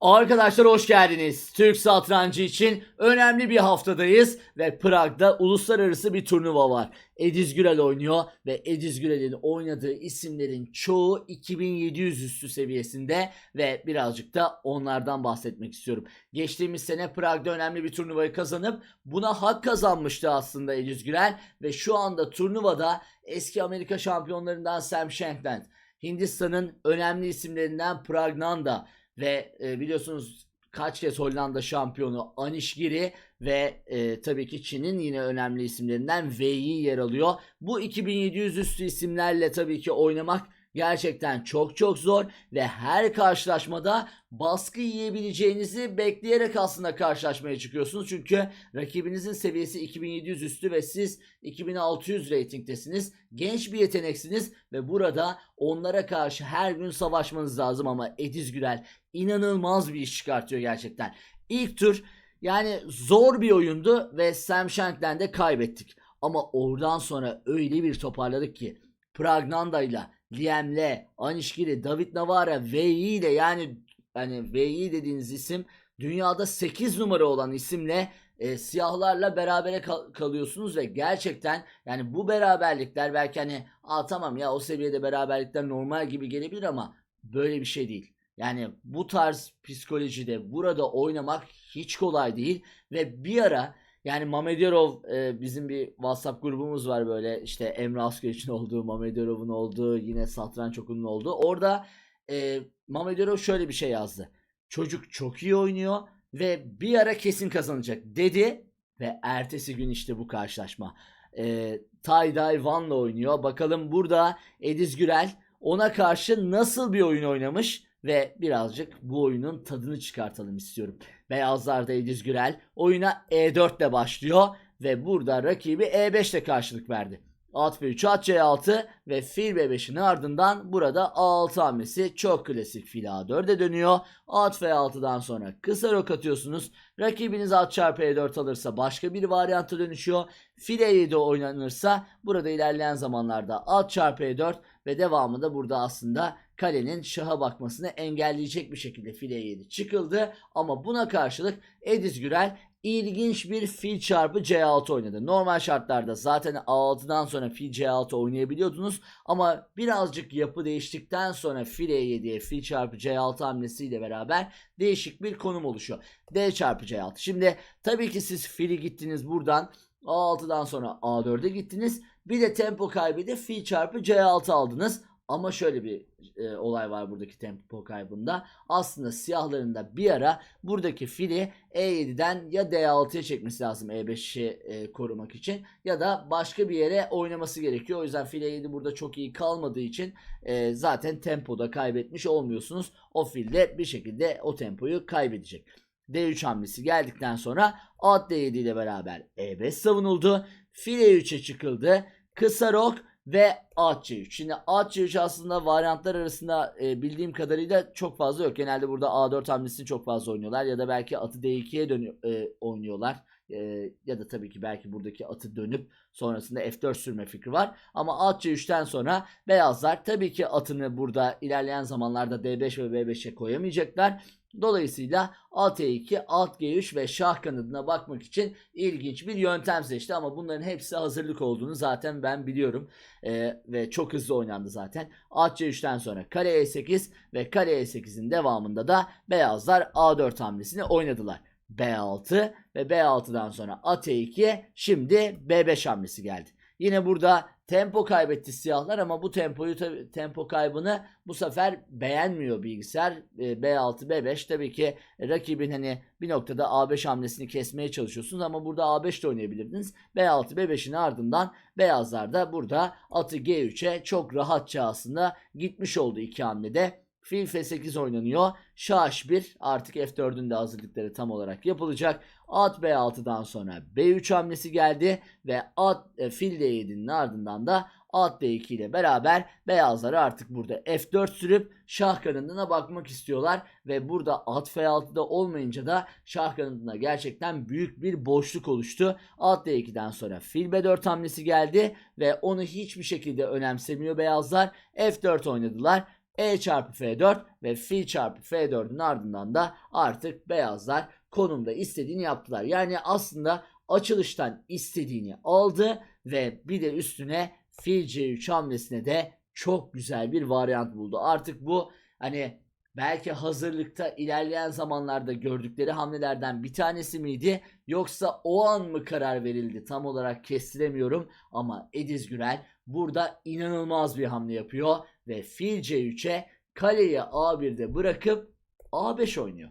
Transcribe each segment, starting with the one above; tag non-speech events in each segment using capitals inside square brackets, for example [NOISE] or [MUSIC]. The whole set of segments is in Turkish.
Arkadaşlar hoş geldiniz. Türk satrancı için önemli bir haftadayız ve Prag'da uluslararası bir turnuva var. Ediz Gürel oynuyor ve Ediz Gürel'in oynadığı isimlerin çoğu 2700 üstü seviyesinde ve birazcık da onlardan bahsetmek istiyorum. Geçtiğimiz sene Prag'da önemli bir turnuvayı kazanıp buna hak kazanmıştı aslında Ediz Gürel ve şu anda turnuvada eski Amerika şampiyonlarından Sam Shankland, Hindistan'ın önemli isimlerinden Pragnanda ve e, biliyorsunuz kaç kez Hollanda şampiyonu Anish Giri ve e, tabii ki Çin'in yine önemli isimlerinden Wei Yi yer alıyor. Bu 2700 üstü isimlerle tabii ki oynamak gerçekten çok çok zor ve her karşılaşmada baskı yiyebileceğinizi bekleyerek aslında karşılaşmaya çıkıyorsunuz. Çünkü rakibinizin seviyesi 2700 üstü ve siz 2600 reytingdesiniz. Genç bir yeteneksiniz ve burada onlara karşı her gün savaşmanız lazım ama Ediz Gürel inanılmaz bir iş çıkartıyor gerçekten. İlk tur yani zor bir oyundu ve Sam Shankland'e de kaybettik. Ama oradan sonra öyle bir toparladık ki Pragnanda ile Liam'le, Anishkiri, David Navara, Wei ile yani hani Wei dediğiniz isim dünyada 8 numara olan isimle e, siyahlarla berabere kal- kalıyorsunuz ve gerçekten yani bu beraberlikler belki hani Aa, tamam ya o seviyede beraberlikler normal gibi gelebilir ama böyle bir şey değil. Yani bu tarz psikolojide burada oynamak hiç kolay değil ve bir ara yani Mamedorov e, bizim bir WhatsApp grubumuz var böyle işte Emre Asgariç'in olduğu, Mamedorov'un olduğu, yine Satranç Okulu'nun olduğu. Orada e, Mamedorov şöyle bir şey yazdı. Çocuk çok iyi oynuyor ve bir ara kesin kazanacak dedi ve ertesi gün işte bu karşılaşma. E, Tay Dai Van'la oynuyor. Bakalım burada Ediz Gürel ona karşı nasıl bir oyun oynamış ve birazcık bu oyunun tadını çıkartalım istiyorum. Beyazlarda Ediz Gürel oyuna E4 ile başlıyor ve burada rakibi E5 ile karşılık verdi. At B3 at C6 ve fil B5'in ardından burada A6 hamlesi çok klasik fil A4'e dönüyor. At F6'dan sonra kısa rok atıyorsunuz. Rakibiniz at çarpı E4 alırsa başka bir varyanta dönüşüyor. Fil E7 oynanırsa burada ilerleyen zamanlarda at çarpı E4 ve devamında burada aslında kalenin şaha bakmasını engelleyecek bir şekilde file 7 çıkıldı. Ama buna karşılık Ediz Gürel ilginç bir fil çarpı C6 oynadı. Normal şartlarda zaten A6'dan sonra fil C6 oynayabiliyordunuz. Ama birazcık yapı değiştikten sonra fil E7'ye fil çarpı C6 hamlesiyle beraber değişik bir konum oluşuyor. D çarpı C6. Şimdi tabii ki siz fili gittiniz buradan A6'dan sonra A4'e gittiniz. Bir de tempo kaybedip fil çarpı C6 aldınız. Ama şöyle bir e, olay var buradaki tempo kaybında. Aslında siyahların da bir ara buradaki fili E7'den ya D6'ya çekmesi lazım E5'i e, korumak için ya da başka bir yere oynaması gerekiyor. O yüzden fil E7 burada çok iyi kalmadığı için e, zaten tempoda kaybetmiş olmuyorsunuz. O fil de bir şekilde o tempoyu kaybedecek. D3 hamlesi geldikten sonra at D7 ile beraber E5 savunuldu. Fil E3'e çıkıldı. Kısa rok ve at C3. Şimdi at C3 aslında varyantlar arasında e, bildiğim kadarıyla çok fazla yok. Genelde burada A4 hamlesini çok fazla oynuyorlar ya da belki atı D2'ye dönüyor, e, oynuyorlar. E, ya da tabii ki belki buradaki atı dönüp sonrasında F4 sürme fikri var. Ama at C3'ten sonra beyazlar tabii ki atını burada ilerleyen zamanlarda D5 ve B5'e koyamayacaklar. Dolayısıyla alt E2, alt G3 ve şah kanadına bakmak için ilginç bir yöntem seçti. Ama bunların hepsi hazırlık olduğunu zaten ben biliyorum. Ee, ve çok hızlı oynandı zaten. At C3'ten sonra kare E8 ve kare E8'in devamında da beyazlar A4 hamlesini oynadılar. B6 ve B6'dan sonra at E2 şimdi B5 hamlesi geldi. Yine burada tempo kaybetti siyahlar ama bu tempoyu tempo kaybını bu sefer beğenmiyor bilgisayar. Ee, B6 B5 tabii ki rakibin hani bir noktada A5 hamlesini kesmeye çalışıyorsunuz ama burada A5 de oynayabilirdiniz. B6 B5'in ardından beyazlar da burada atı G3'e çok rahatça aslında gitmiş oldu iki hamlede. Fil F8 oynanıyor. Şah H1 artık F4'ün de hazırlıkları tam olarak yapılacak. At B6'dan sonra B3 hamlesi geldi ve at e, fil D7'nin ardından da at D2 ile beraber beyazlar artık burada F4 sürüp şah kanadına bakmak istiyorlar ve burada at F6'da olmayınca da şah kanadına gerçekten büyük bir boşluk oluştu. At D2'den sonra fil B4 hamlesi geldi ve onu hiçbir şekilde önemsemiyor beyazlar. F4 oynadılar. E çarpı F4 ve fil çarpı F4'ün ardından da artık beyazlar konumda istediğini yaptılar. Yani aslında açılıştan istediğini aldı ve bir de üstüne fil C3 hamlesine de çok güzel bir varyant buldu. Artık bu hani belki hazırlıkta ilerleyen zamanlarda gördükleri hamlelerden bir tanesi miydi yoksa o an mı karar verildi tam olarak kestiremiyorum ama Ediz Gürel burada inanılmaz bir hamle yapıyor ve fil C3'e kaleyi A1'de bırakıp A5 oynuyor.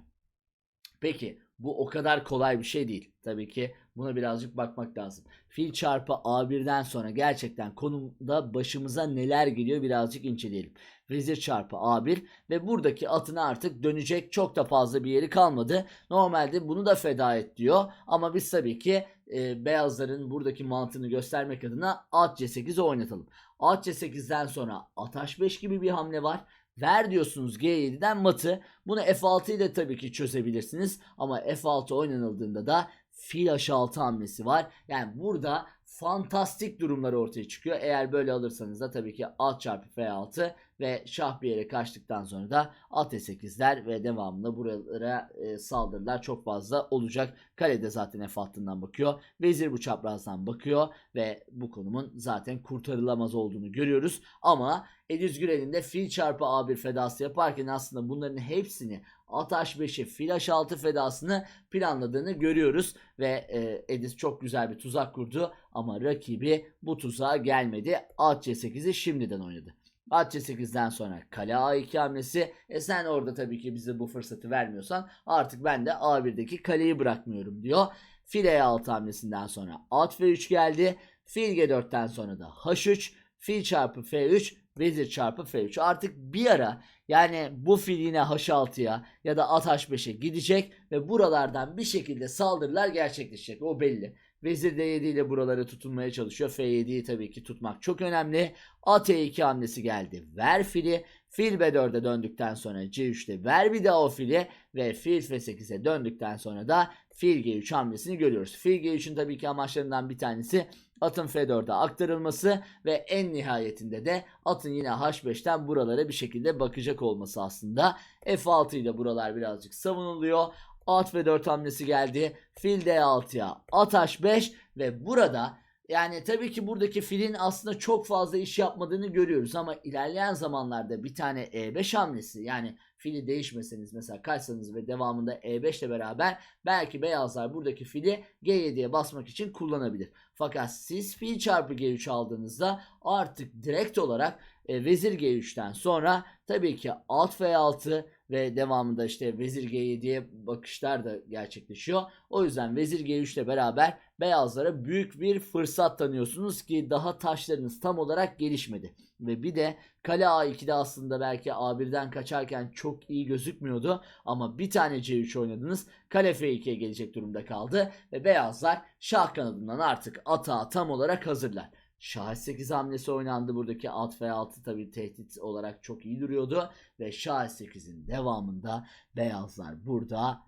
Peki bu o kadar kolay bir şey değil. Tabii ki buna birazcık bakmak lazım. Fil çarpı A1'den sonra gerçekten konumda başımıza neler geliyor birazcık inceleyelim. Vezir çarpı A1 ve buradaki atın artık dönecek çok da fazla bir yeri kalmadı. Normalde bunu da feda et diyor ama biz tabii ki e, beyazların buradaki mantığını göstermek adına at C8'i oynatalım. At C8'den sonra at H5 gibi bir hamle var. Ver diyorsunuz G7'den matı. Bunu F6 ile tabii ki çözebilirsiniz. Ama F6 oynanıldığında da fil H6 hamlesi var. Yani burada fantastik durumlar ortaya çıkıyor. Eğer böyle alırsanız da tabii ki at çarpı F6 ve şah bir yere kaçtıktan sonra da at E8'ler ve devamında buralara e, saldırılar çok fazla olacak. Kalede zaten F hattından bakıyor. Vezir bu çaprazdan bakıyor ve bu konumun zaten kurtarılamaz olduğunu görüyoruz. Ama Ediz Gürel'in de fil çarpı A1 fedası yaparken aslında bunların hepsini at H5'e fil H6 fedasını planladığını görüyoruz. Ve e, Ediz çok güzel bir tuzak kurdu ama rakibi bu tuzağa gelmedi. At C8'i şimdiden oynadı. At C8'den sonra kale A2 hamlesi. E sen orada tabii ki bize bu fırsatı vermiyorsan artık ben de A1'deki kaleyi bırakmıyorum diyor. Fil E6 hamlesinden sonra at F3 geldi. Fil G4'ten sonra da H3. Fil çarpı F3 vezir çarpı F3. Artık bir ara yani bu fil yine H6'ya ya da at H5'e gidecek ve buralardan bir şekilde saldırılar gerçekleşecek. O belli. Vezir D7 ile buraları tutunmaya çalışıyor. F7'yi tabii ki tutmak çok önemli. At E2 hamlesi geldi. Ver fili. Fil B4'e döndükten sonra C3'te ver bir daha o fili ve fil F8'e döndükten sonra da fil G3 hamlesini görüyoruz. Fil G3'ün tabii ki amaçlarından bir tanesi atın F4'e aktarılması ve en nihayetinde de atın yine H5'ten buralara bir şekilde bakacak olması aslında. F6 ile buralar birazcık savunuluyor. At F4 hamlesi geldi. Fil D6'ya at H5 ve burada yani tabii ki buradaki filin aslında çok fazla iş yapmadığını görüyoruz ama ilerleyen zamanlarda bir tane E5 hamlesi yani fili değişmeseniz mesela kaçsanız ve devamında E5 ile beraber belki beyazlar buradaki fili G7'ye basmak için kullanabilir. Fakat siz fil çarpı G3 aldığınızda artık direkt olarak e, vezir G3'ten sonra tabii ki alt F6 ve devamında işte vezir G7'ye bakışlar da gerçekleşiyor. O yüzden vezir G3 ile beraber beyazlara büyük bir fırsat tanıyorsunuz ki daha taşlarınız tam olarak gelişmedi. Ve bir de kale A2'de aslında belki A1'den kaçarken çok iyi gözükmüyordu ama bir tane C3 oynadınız. Kale F2'ye gelecek durumda kaldı ve beyazlar şah kanadından artık atağa tam olarak hazırlar. Şah 8 hamlesi oynandı. Buradaki at F6 tabi tehdit olarak çok iyi duruyordu. Ve Şah 8'in devamında beyazlar burada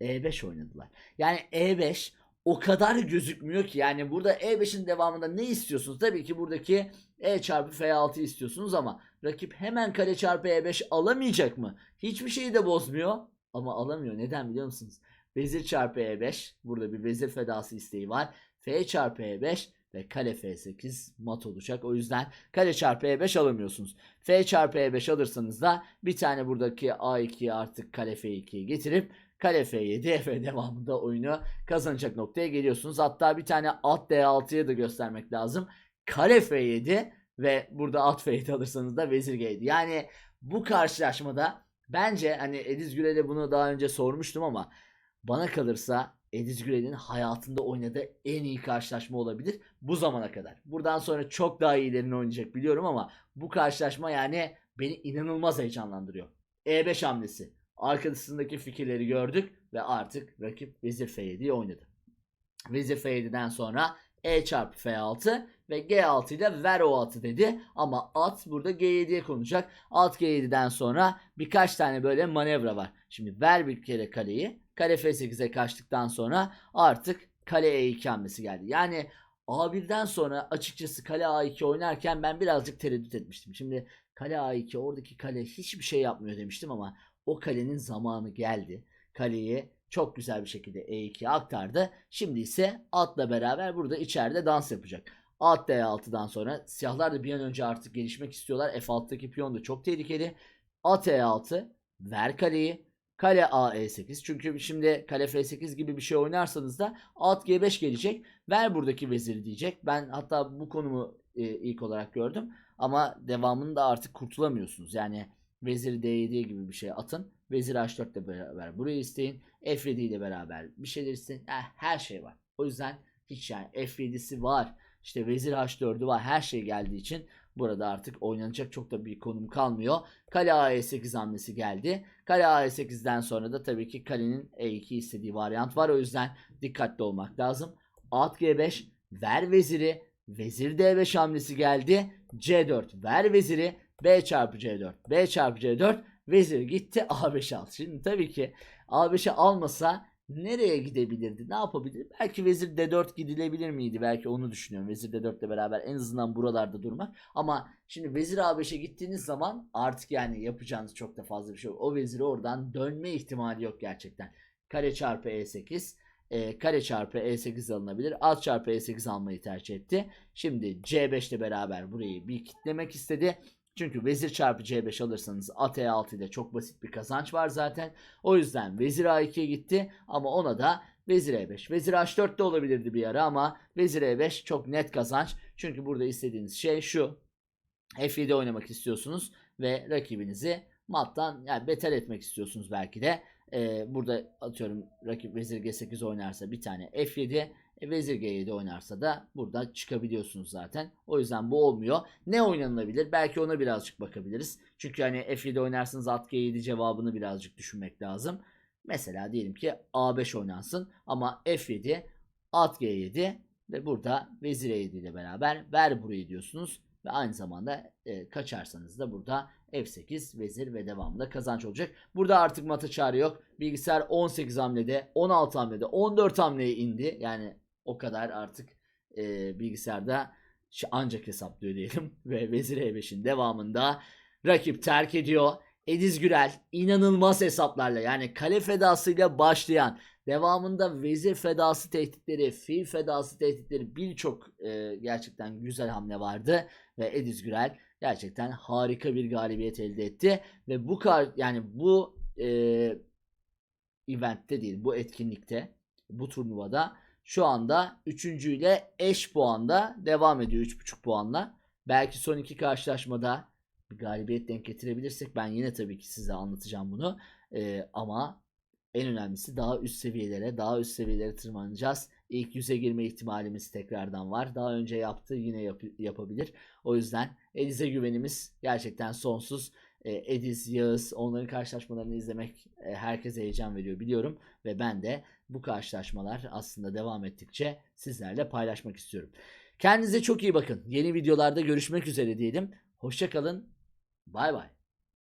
E5 oynadılar. Yani E5 o kadar gözükmüyor ki yani burada E5'in devamında ne istiyorsunuz? Tabii ki buradaki E çarpı F6 istiyorsunuz ama rakip hemen kale çarpı E5 alamayacak mı? Hiçbir şeyi de bozmuyor ama alamıyor. Neden biliyor musunuz? Vezir çarpı E5 burada bir vezir fedası isteği var. F çarpı E5 ve kale F8 mat olacak. O yüzden kale çarpı E5 alamıyorsunuz. F çarpı E5 alırsanız da bir tane buradaki A2'yi artık kale F2'ye getirip kale F7 [LAUGHS] ve devamında oyunu kazanacak noktaya geliyorsunuz. Hatta bir tane at D6'ya da göstermek lazım. Kale F7 ve burada at F7 alırsanız da vezir G7. Yani bu karşılaşmada bence hani Ediz Gürel'e bunu daha önce sormuştum ama bana kalırsa Ediz Gürel'in hayatında oynadığı en iyi karşılaşma olabilir bu zamana kadar. Buradan sonra çok daha iyilerini oynayacak biliyorum ama bu karşılaşma yani beni inanılmaz heyecanlandırıyor. E5 hamlesi. Arkasındaki fikirleri gördük ve artık rakip Vezir F7'yi oynadı. Vezir F7'den sonra E çarpı F6 ve G6 ile ver o atı dedi. Ama at burada G7'ye konacak. At G7'den sonra birkaç tane böyle manevra var. Şimdi ver bir kere kaleyi. Kale F8'e kaçtıktan sonra artık kale E2 hamlesi geldi. Yani A1'den sonra açıkçası kale A2 oynarken ben birazcık tereddüt etmiştim. Şimdi Kale A2 oradaki kale hiçbir şey yapmıyor demiştim ama o kalenin zamanı geldi. Kaleyi çok güzel bir şekilde E2'ye aktardı. Şimdi ise atla beraber burada içeride dans yapacak. At D6'dan sonra siyahlar da bir an önce artık gelişmek istiyorlar. F6'daki piyon da çok tehlikeli. At E6 ver kaleyi. Kale A E8. Çünkü şimdi kale F8 gibi bir şey oynarsanız da at G5 gelecek. Ver buradaki veziri diyecek. Ben hatta bu konumu e, ilk olarak gördüm. Ama devamında artık kurtulamıyorsunuz. Yani vezir D7 gibi bir şey atın. Vezir H4 ile beraber burayı isteyin. F7 ile beraber bir şeyler isteyin. Eh, her şey var. O yüzden hiç yani F7'si var. İşte vezir H4'ü var. Her şey geldiği için burada artık oynanacak çok da bir konum kalmıyor. Kale A8 hamlesi geldi. Kale A8'den sonra da tabii ki kalenin E2 istediği varyant var. O yüzden dikkatli olmak lazım. At G5 ver veziri. Vezir D5 hamlesi geldi. C4 ver veziri. B çarpı C4. B çarpı C4. Vezir gitti A5 al. Şimdi tabii ki A5'e almasa nereye gidebilirdi? Ne yapabilir? Belki vezir D4 gidilebilir miydi? Belki onu düşünüyorum. Vezir D4 ile beraber en azından buralarda durmak. Ama şimdi vezir A5'e gittiğiniz zaman artık yani yapacağınız çok da fazla bir şey yok. O veziri oradan dönme ihtimali yok gerçekten. Kare çarpı E8 e, kare çarpı E8 alınabilir. Alt çarpı E8 almayı tercih etti. Şimdi C5 ile beraber burayı bir kitlemek istedi. Çünkü vezir çarpı C5 alırsanız at E6 ile çok basit bir kazanç var zaten. O yüzden vezir A2'ye gitti ama ona da vezir E5. Vezir H4 de olabilirdi bir ara ama vezir E5 çok net kazanç. Çünkü burada istediğiniz şey şu. F7 oynamak istiyorsunuz ve rakibinizi mattan yani beter etmek istiyorsunuz belki de. Ee, burada atıyorum rakip vezir G8 oynarsa bir tane F7 e, vezir G7 oynarsa da burada çıkabiliyorsunuz zaten. O yüzden bu olmuyor. Ne oynanılabilir? Belki ona birazcık bakabiliriz. Çünkü hani F7 oynarsınız at G7 cevabını birazcık düşünmek lazım. Mesela diyelim ki A5 oynansın ama F7 at G7 ve burada vezir E7 ile beraber ver burayı diyorsunuz. Ve aynı zamanda e, kaçarsanız da burada F8 vezir ve devamında kazanç olacak. Burada artık mata çare yok. Bilgisayar 18 hamlede, 16 hamlede, 14 hamleye indi. Yani o kadar artık e, bilgisayarda ancak hesaplıyor diyelim. [LAUGHS] Ve vezir E5'in devamında rakip terk ediyor. Ediz Gürel inanılmaz hesaplarla yani kale fedasıyla başlayan devamında vezir fedası tehditleri, fil fedası tehditleri birçok e, gerçekten güzel hamle vardı ve Ediz Gürel gerçekten harika bir galibiyet elde etti ve bu kar yani bu e, eventte değil bu etkinlikte bu turnuvada şu anda üçüncüyle eş puanda devam ediyor 3.5 puanla. Belki son iki karşılaşmada bir galibiyet denk getirebilirsek ben yine tabii ki size anlatacağım bunu. Ee, ama en önemlisi daha üst seviyelere, daha üst seviyelere tırmanacağız. İlk yüze girme ihtimalimiz tekrardan var. Daha önce yaptı yine yap- yapabilir. O yüzden Ediz'e güvenimiz gerçekten sonsuz. Ee, Ediz, Yağız onların karşılaşmalarını izlemek e, herkese heyecan veriyor biliyorum. Ve ben de bu karşılaşmalar aslında devam ettikçe sizlerle paylaşmak istiyorum. Kendinize çok iyi bakın. Yeni videolarda görüşmek üzere diyelim. Hoşçakalın. Bay bay.